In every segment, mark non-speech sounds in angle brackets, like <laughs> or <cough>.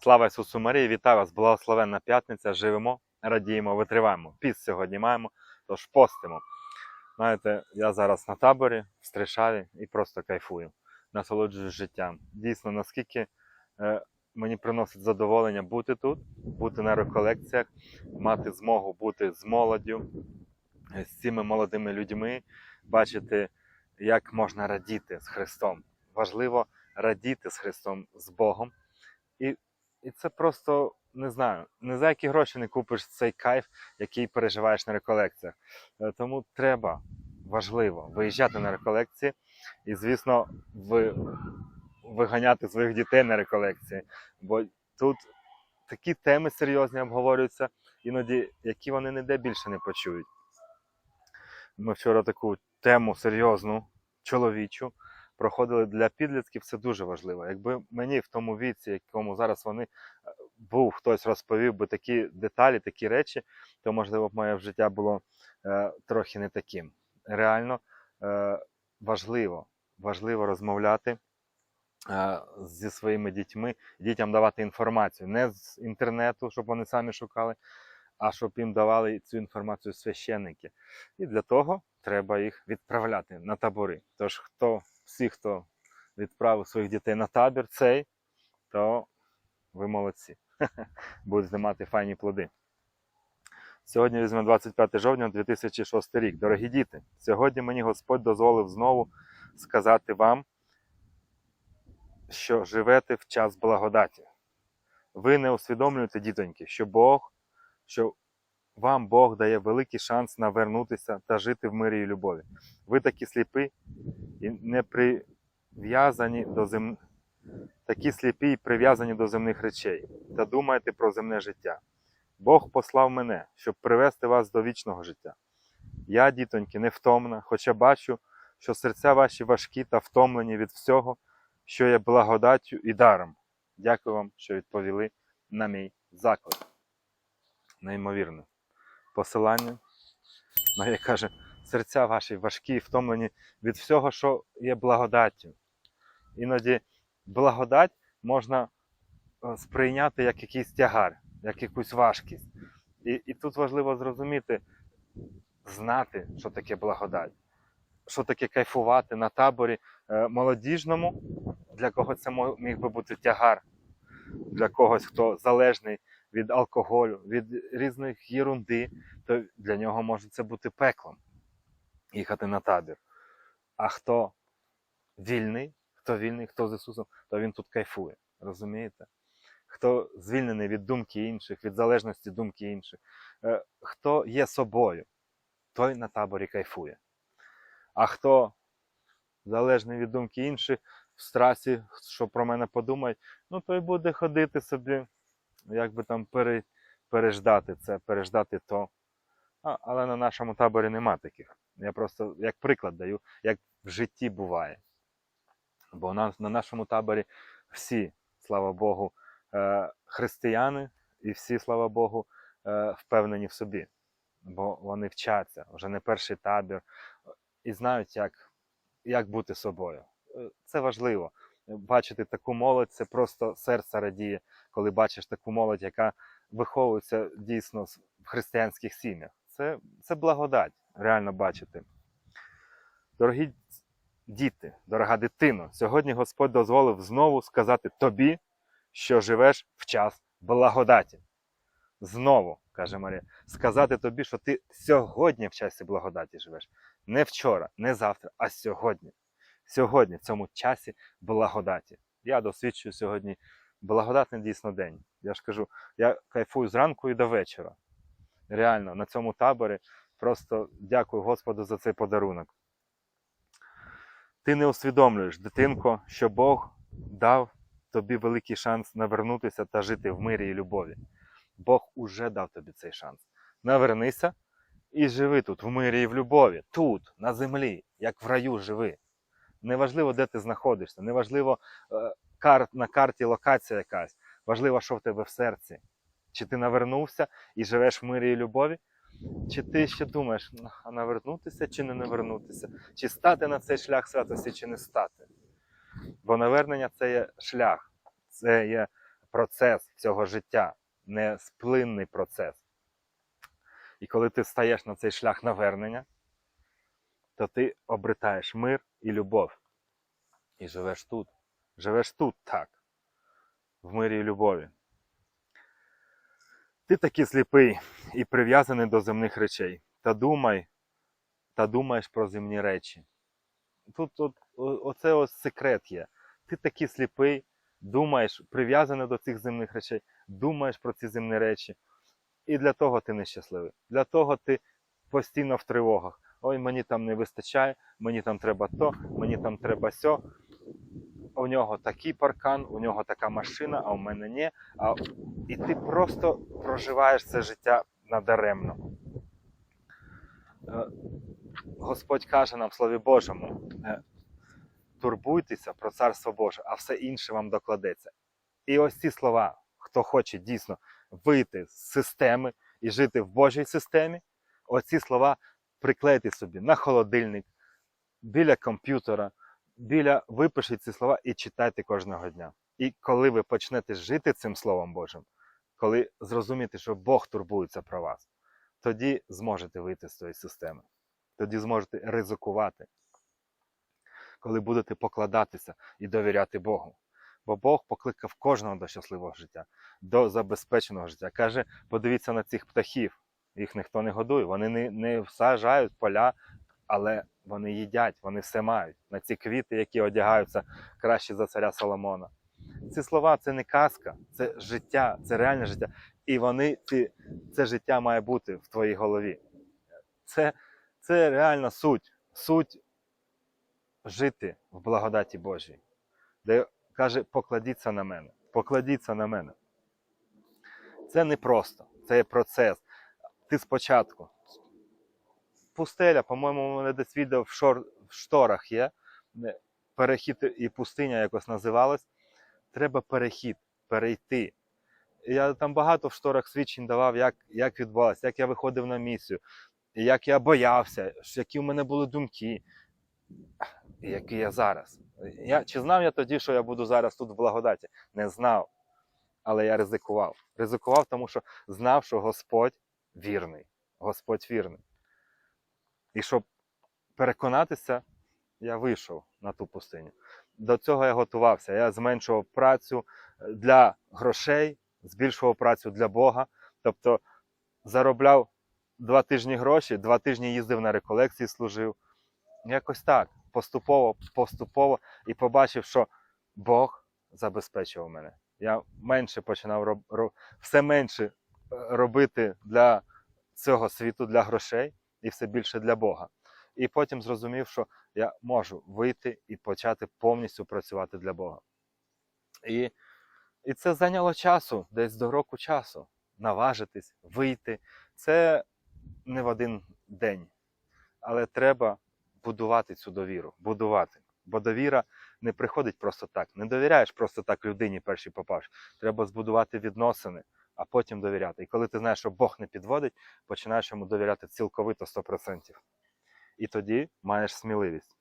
Слава Ісусу Марії, вітаю вас, благословенна п'ятниця. Живемо, радіємо, витриваємо. Піст сьогодні маємо, тож постимо. Знаєте, я зараз на таборі в Стришаві і просто кайфую, насолоджуюсь життям. Дійсно, наскільки е, мені приносить задоволення бути тут, бути на реколекціях, мати змогу бути з молоддю, е, з цими молодими людьми, бачити, як можна радіти з Христом. Важливо радіти з Христом, з Богом. І, і це просто не знаю, не за які гроші не купиш цей кайф, який переживаєш на реколекціях. Е, Тому треба, важливо виїжджати на реколекції і, звісно, ви, виганяти своїх дітей на реколекції. Бо тут такі теми серйозні обговорюються, іноді, які вони ніде більше не почують. Ми вчора таку тему серйозну, чоловічу, проходили для підлітків, це дуже важливо. Якби мені в тому віці, якому зараз вони е, був, хтось розповів би такі деталі, такі речі, то можливо б моє життя було е, трохи не таким. Реально е, важливо, важливо розмовляти е, зі своїми дітьми, дітям давати інформацію не з інтернету, щоб вони самі шукали, а щоб їм давали цю інформацію священники. І для того треба їх відправляти на табори. Тож, хто всі, хто відправив своїх дітей на табір цей, то ви молодці. <laughs> Будете мати файні плоди. Сьогодні візьме 25 жовтня 2006 рік. Дорогі діти, сьогодні мені Господь дозволив знову сказати вам, що живете в час благодаті. Ви не усвідомлюєте, дітоньки, що Бог, що вам Бог дає великий шанс навернутися та жити в мирі і любові. Ви такі сліпі і не прив'язані до зем... такі сліпі і прив'язані до земних речей та думаєте про земне життя. Бог послав мене, щоб привести вас до вічного життя. Я, дітоньки, невтомна, хоча бачу, що серця ваші важкі та втомлені від всього, що є благодаттю і даром. Дякую вам, що відповіли на мій заклик. Неймовірне посилання, яке каже, серця ваші важкі втомлені від всього, що є благодаттю. Іноді благодать можна е, сприйняти як якийсь тягар, як якусь важкість. І, і тут важливо зрозуміти, знати, що таке благодать, що таке кайфувати на таборі е, молодіжному, для кого це міг би бути тягар, для когось, хто залежний від алкоголю, від різних єрунди, то для нього може це бути пеклом їхати на табір. А хто вільний, хто вільний, хто з Ісусом, то він тут кайфує. Розумієте? Хто звільнений від думки інших, від залежності думки інших, е, хто є собою, той на таборі кайфує. А хто залежний від думки інших, в страсі, що про мене подумають, ну той буде ходити собі, як би там пере, переждати це, переждати то. А, але на нашому таборі нема таких. Я просто як приклад даю, як в житті буває. Бо на, на нашому таборі всі, слава Богу, е, християни і всі, слава Богу, е, впевнені в собі. Бо вони вчаться, вже не перший табір, і знають, як, як бути собою. Е, Це важливо. Бачити таку молодь, це просто серце радіє, коли бачиш таку молодь, яка виховується дійсно в християнських сім'ях. Це, це благодать, реально бачити. Дорогі діти, дорога дитино, сьогодні Господь дозволив знову сказати тобі, що живеш в час благодаті. Знову, каже Марія, сказати тобі, що ти сьогодні в часі благодаті живеш. Не вчора, не завтра, а сьогодні. Сьогодні, в цьому часі благодаті. Я досвідчую сьогодні благодатний дійсно день. Я ж кажу, я кайфую зранку і до вечора. Реально, на цьому таборі просто дякую Господу за цей подарунок. Ти не усвідомлюєш, дитинко, що Бог дав тобі великий шанс навернутися та жити в мирі і любові. Бог уже дав тобі цей шанс. Навернися і живи тут, в мирі і в любові, тут, на землі, як в раю живи. Неважливо, де ти знаходишся, неважливо е, кар, на карті локація якась, важливо, що в тебе в серці. Чи ти навернувся і живеш в мирі і любові, чи ти ще думаєш, «Ну, а навернутися чи не навернутися, чи стати на цей шлях святості, чи не стати. Бо навернення це є шлях, це є процес цього життя, не сплинний процес. І коли ти стаєш на цей шлях навернення, то ти обретаєш мир і любов. І живеш тут. Живеш тут так, в мирі і любові. Ти такий сліпий і прив'язаний до земних речей. Та думай, та думаєш про земні речі. Тут от, оце ось секрет є. Ти такий сліпий, думаєш, прив'язаний до цих земних речей, думаєш про ці земні речі. І для того ти нещасливий. Для того ти постійно в тривогах. Ой, мені там не вистачає, мені там треба то, мені там треба сьо. У нього такий паркан, у нього така машина, а у мене ні. А... І ти просто проживаєш це життя надаремно. Е, Господь каже нам в Слові Божому: е, турбуйтеся про Царство Боже, а все інше вам докладеться. І ось ці слова, хто хоче дійсно вийти з системи і жити в Божій системі, оці слова приклейте собі на холодильник, біля комп'ютера, біля випишіть ці слова і читайте кожного дня. І коли ви почнете жити цим Словом Божим, коли зрозумієте, що Бог турбується про вас, тоді зможете вийти з цієї системи. Тоді зможете ризикувати, коли будете покладатися і довіряти Богу. Бо Бог покликав кожного до щасливого життя, до забезпеченого життя. Каже, подивіться на цих птахів. Їх ніхто не годує, вони не, не всаджають поля, але вони їдять, вони все мають. На ці квіти, які одягаються краще за царя Соломона. Ці слова це не казка, це життя, це реальне життя. І вони, ці, це життя має бути в твоїй голові. Це, це реальна суть. Суть жити в благодаті Божій. Де каже, покладіться на мене, покладіться на мене. Це не просто, це є процес. Ти спочатку. Пустеля, по-моєму, мене десь відео в, шор, в шторах є. Перехід і пустиня якось називалась. Треба перехід, перейти. Я там багато в шторах свідчень давав, як, як відбувалося, як я виходив на місію, як я боявся, які в мене були думки, які я зараз. Я, чи знав я тоді, що я буду зараз тут в благодаті? Не знав. Але я ризикував. Ризикував, тому що знав, що Господь вірний. Господь вірний. І щоб переконатися, я вийшов на ту пустиню. До цього я готувався. Я зменшував працю е, для грошей, збільшував працю для Бога. Тобто заробляв два тижні гроші, два тижні їздив на реколекції, служив. Якось так, поступово, поступово, і побачив, що Бог забезпечував мене. Я менше починав роб, все менше робити для цього світу, для грошей, і все більше для Бога. І потім зрозумів, що я можу вийти і почати повністю працювати для Бога. І, і це зайняло часу, десь до року часу. Наважитись, вийти. Це не в один день. Але треба будувати цю довіру. Будувати. Бо довіра не приходить просто так. Не довіряєш просто так людині першій попавши. Треба збудувати відносини, а потім довіряти. І коли ти знаєш, що Бог не підводить, починаєш йому довіряти цілковито 100%. І тоді маєш сміливість.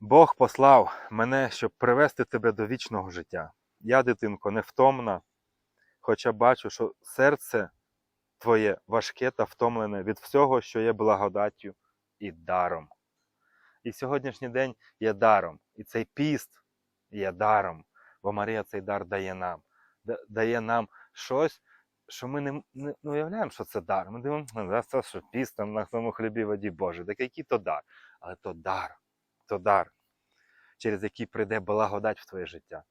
Бог послав мене, щоб привести тебе до вічного життя. Я, дитинко, невтомна, хоча бачу, що серце твоє важке та втомлене від всього, що є благодаттю і даром. І сьогоднішній день є даром. І цей піст є даром, бо Марія цей дар дає нам. Дає нам щось, що ми не, не, не уявляємо, що це дар. Ми дивимося, це що піст там на тому хлібі воді Боже. Так який то дар? Але то дар, то дар, через який прийде благодать в твоє життя.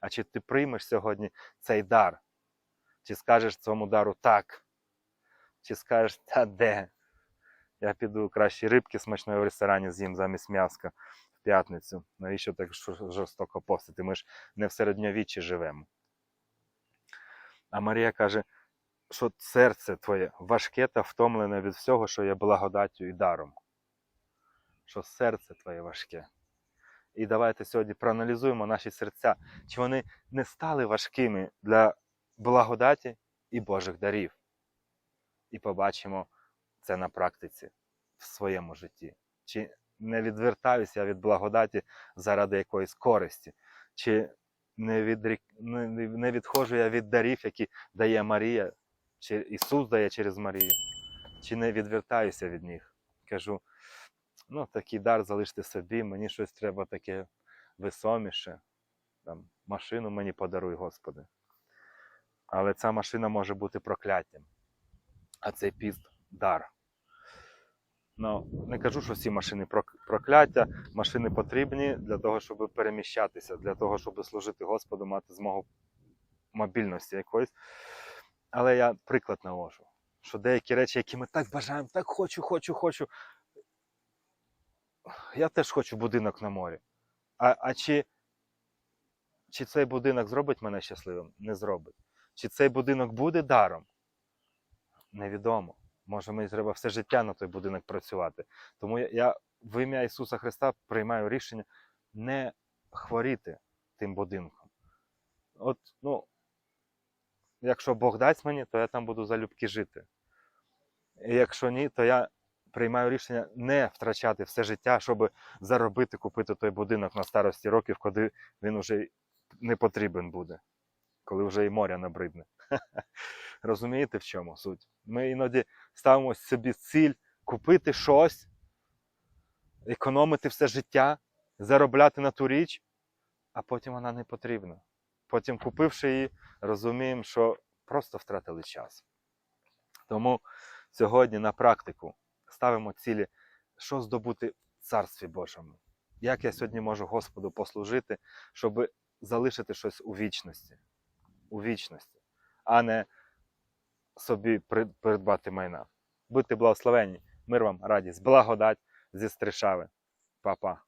А чи ти приймеш сьогодні цей дар? Чи скажеш цьому дару так? Чи скажеш, та де? Я піду краще рибки смачної в ресторані з'їм замість м'яска п'ятницю. Навіщо так жорстоко постити? Ми ж не в середньовіччі живемо. А Марія каже, що серце твоє важке та втомлене від всього, що є благодаттю і даром. Що серце твоє важке. І давайте сьогодні проаналізуємо наші серця, чи вони не стали важкими для благодаті і Божих дарів. І побачимо це на практиці в своєму житті. Чи не відвертаюся від благодаті заради якоїсь користі, Чи не, відрік... не, відходжу я від дарів, які дає Марія, чи Ісус дає через Марію, чи не відвертаюся від них. Кажу, ну такий дар залиште собі, мені щось треба таке весоміше. Там, машину мені подаруй, Господи. Але ця машина може бути прокляттям, а цей піст дар. Ну, не кажу, що всі машини прокляття, машини потрібні для того, щоб переміщатися, для того, щоб служити Господу, мати змогу мобільності якоїсь. Але я приклад навожу, що деякі речі, які ми так бажаємо, так хочу, хочу, хочу. Я теж хочу будинок на морі. А, а чи, чи цей будинок зробить мене щасливим? Не зробить. Чи цей будинок буде даром? Невідомо. Може, мені треба все життя на той будинок працювати. Тому я, я в ім'я Ісуса Христа приймаю рішення не хворіти тим будинком. От, ну, якщо Бог дасть мені, то я там буду залюбки жити. І якщо ні, то я приймаю рішення не втрачати все життя, щоб заробити, купити той будинок на старості років, коли він вже не потрібен буде, коли вже і моря набридне. <laughs> Розумієте, в чому суть? Ми іноді ставимо собі ціль купити щось, економити все життя, заробляти на ту річ, а потім вона не потрібна. Потім, купивши її, розуміємо, що просто втратили час. Тому сьогодні на практику ставимо цілі, що здобути в Царстві Божому. Як я сьогодні можу Господу послужити, щоб залишити щось у вічності, у вічності, а не собі при- придбати майна. Будьте благословенні, мир вам, радість, благодать зі Стришави. Па-па.